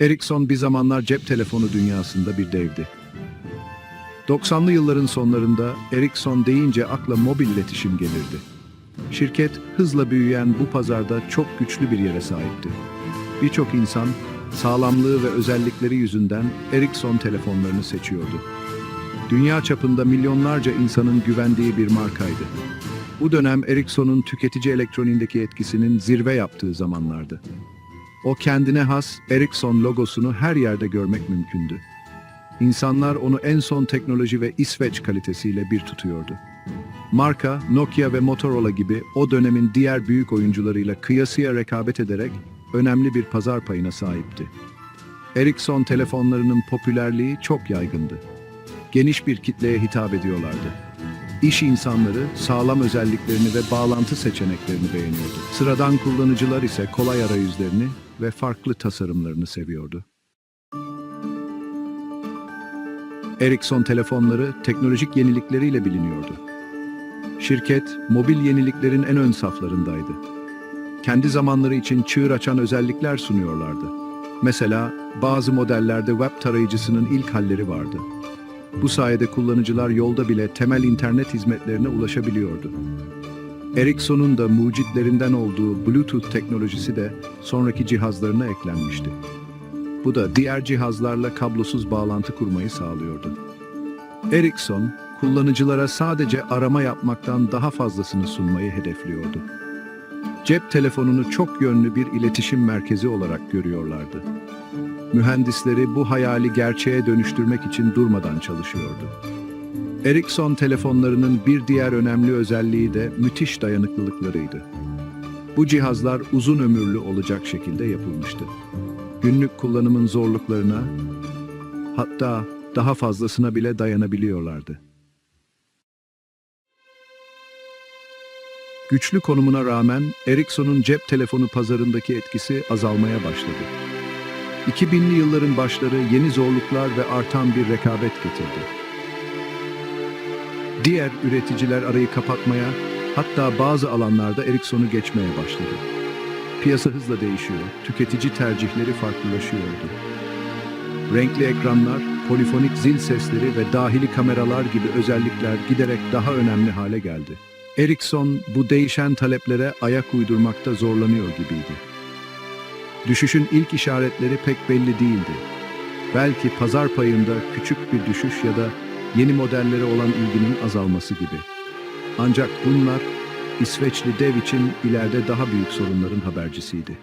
Ericsson bir zamanlar cep telefonu dünyasında bir devdi. 90'lı yılların sonlarında Ericsson deyince akla mobil iletişim gelirdi. Şirket hızla büyüyen bu pazarda çok güçlü bir yere sahipti. Birçok insan sağlamlığı ve özellikleri yüzünden Ericsson telefonlarını seçiyordu. Dünya çapında milyonlarca insanın güvendiği bir markaydı. Bu dönem Ericsson'un tüketici elektroniğindeki etkisinin zirve yaptığı zamanlardı. O kendine has Ericsson logosunu her yerde görmek mümkündü. İnsanlar onu en son teknoloji ve İsveç kalitesiyle bir tutuyordu. Marka, Nokia ve Motorola gibi o dönemin diğer büyük oyuncularıyla kıyasıya rekabet ederek önemli bir pazar payına sahipti. Ericsson telefonlarının popülerliği çok yaygındı. Geniş bir kitleye hitap ediyorlardı. İş insanları sağlam özelliklerini ve bağlantı seçeneklerini beğeniyordu. Sıradan kullanıcılar ise kolay arayüzlerini ve farklı tasarımlarını seviyordu. Ericsson telefonları teknolojik yenilikleriyle biliniyordu. Şirket, mobil yeniliklerin en ön saflarındaydı. Kendi zamanları için çığır açan özellikler sunuyorlardı. Mesela bazı modellerde web tarayıcısının ilk halleri vardı. Bu sayede kullanıcılar yolda bile temel internet hizmetlerine ulaşabiliyordu. Ericsson'un da mucitlerinden olduğu Bluetooth teknolojisi de sonraki cihazlarına eklenmişti. Bu da diğer cihazlarla kablosuz bağlantı kurmayı sağlıyordu. Ericsson, kullanıcılara sadece arama yapmaktan daha fazlasını sunmayı hedefliyordu. Cep telefonunu çok yönlü bir iletişim merkezi olarak görüyorlardı. Mühendisleri bu hayali gerçeğe dönüştürmek için durmadan çalışıyordu. Ericsson telefonlarının bir diğer önemli özelliği de müthiş dayanıklılıklarıydı. Bu cihazlar uzun ömürlü olacak şekilde yapılmıştı. Günlük kullanımın zorluklarına, hatta daha fazlasına bile dayanabiliyorlardı. Güçlü konumuna rağmen Ericsson'un cep telefonu pazarındaki etkisi azalmaya başladı. 2000'li yılların başları yeni zorluklar ve artan bir rekabet getirdi. Diğer üreticiler arayı kapatmaya, hatta bazı alanlarda Ericsson'u geçmeye başladı. Piyasa hızla değişiyor, tüketici tercihleri farklılaşıyordu. Renkli ekranlar, polifonik zil sesleri ve dahili kameralar gibi özellikler giderek daha önemli hale geldi. Ericsson bu değişen taleplere ayak uydurmakta zorlanıyor gibiydi. Düşüşün ilk işaretleri pek belli değildi. Belki pazar payında küçük bir düşüş ya da yeni modellere olan ilginin azalması gibi. Ancak bunlar İsveçli dev için ileride daha büyük sorunların habercisiydi.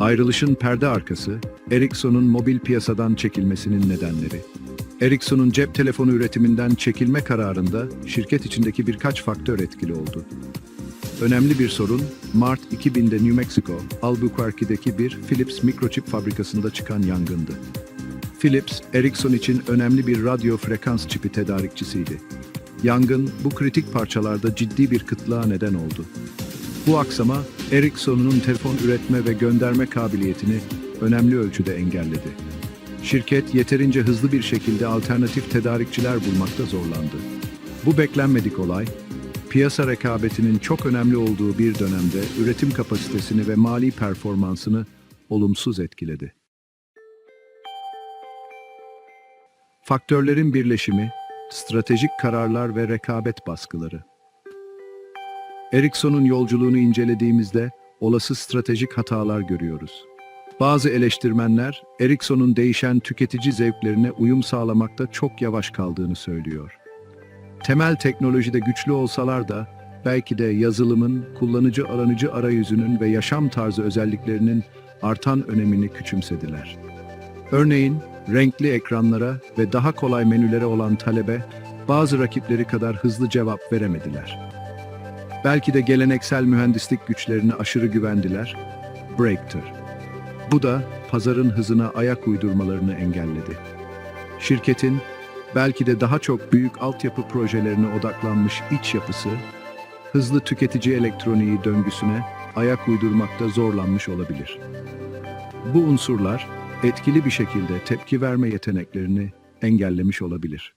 Ayrılışın perde arkası, Ericsson'un mobil piyasadan çekilmesinin nedenleri. Ericsson'un cep telefonu üretiminden çekilme kararında şirket içindeki birkaç faktör etkili oldu. Önemli bir sorun, Mart 2000'de New Mexico, Albuquerque'deki bir Philips mikroçip fabrikasında çıkan yangındı. Philips, Ericsson için önemli bir radyo frekans çipi tedarikçisiydi. Yangın, bu kritik parçalarda ciddi bir kıtlığa neden oldu. Bu aksama, Ericsson'un telefon üretme ve gönderme kabiliyetini önemli ölçüde engelledi. Şirket yeterince hızlı bir şekilde alternatif tedarikçiler bulmakta zorlandı. Bu beklenmedik olay, piyasa rekabetinin çok önemli olduğu bir dönemde üretim kapasitesini ve mali performansını olumsuz etkiledi. Faktörlerin birleşimi, stratejik kararlar ve rekabet baskıları. Ericsson'un yolculuğunu incelediğimizde olası stratejik hatalar görüyoruz. Bazı eleştirmenler, Ericsson'un değişen tüketici zevklerine uyum sağlamakta çok yavaş kaldığını söylüyor. Temel teknolojide güçlü olsalar da belki de yazılımın, kullanıcı aranıcı arayüzünün ve yaşam tarzı özelliklerinin artan önemini küçümsediler. Örneğin renkli ekranlara ve daha kolay menülere olan talebe bazı rakipleri kadar hızlı cevap veremediler. Belki de geleneksel mühendislik güçlerine aşırı güvendiler, breaktır. Bu da pazarın hızına ayak uydurmalarını engelledi. Şirketin belki de daha çok büyük altyapı projelerine odaklanmış iç yapısı, hızlı tüketici elektroniği döngüsüne ayak uydurmakta zorlanmış olabilir. Bu unsurlar etkili bir şekilde tepki verme yeteneklerini engellemiş olabilir.